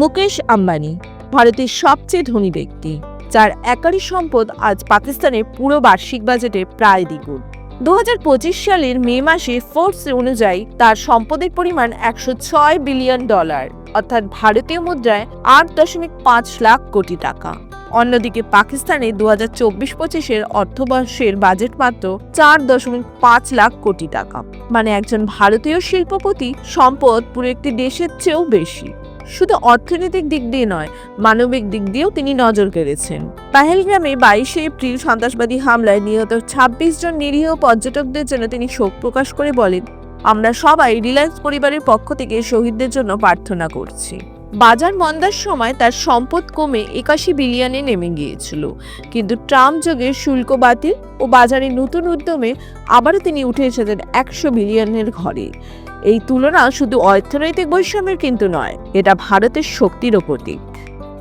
মুকেশ আম্বানি, ভারতের সবচেয়ে ধনী ব্যক্তি, যার একারি সম্পদ আজ পাকিস্তানের পুরো বার্ষিক বাজেটের প্রায় দ্বিগুণ। দু হাজার পঁচিশ সালের মে মাসে ফোর্স অনুযায়ী তার সম্পদের পরিমাণ একশো ছয় বিলিয়ন ডলার, অর্থাৎ ভারতীয় মুদ্রায় আট দশমিক পাঁচ লাখ কোটি টাকা। অন্যদিকে পাকিস্তানে দু হাজার চব্বিশ পঁচিশের অর্থবর্ষের বাজেট মাত্র চার দশমিক পাঁচ লাখ কোটি টাকা। মানে একজন ভারতীয় শিল্পপতি সম্পদ পুরো একটি দেশের চেয়েও বেশি। শুধু অর্থনৈতিক দিক দিয়ে নয়, মানবিক দিক দিয়েও তিনি নজর কেড়েছেন। পাহেলগ্রামে বাইশে এপ্রিল সন্ত্রাসবাদী হামলায় নিহত ২৬ জন নিরীহ পর্যটকদের জন্য তিনি শোক প্রকাশ করে বলেন, আমরা সবাই রিলায়েন্স পরিবারের পক্ষ থেকে শহীদদের জন্য প্রার্থনা করছি। বাজার মন্দার সময় তার সম্পদ কমে একাশি বিলিয়নে নেমে গিয়েছিল। কিন্তু ট্রাম্প যোগে শুল্ক বাতিল ও বাজারে নতুন উদ্যমে আবারও তিনি উঠে এসেছেন একশো বিলিয়নের ঘরে। এই তুলনা শুধু অর্থনৈতিক বৈষম্যের কিন্তু নয়, এটা ভারতের শক্তিরও প্রতীক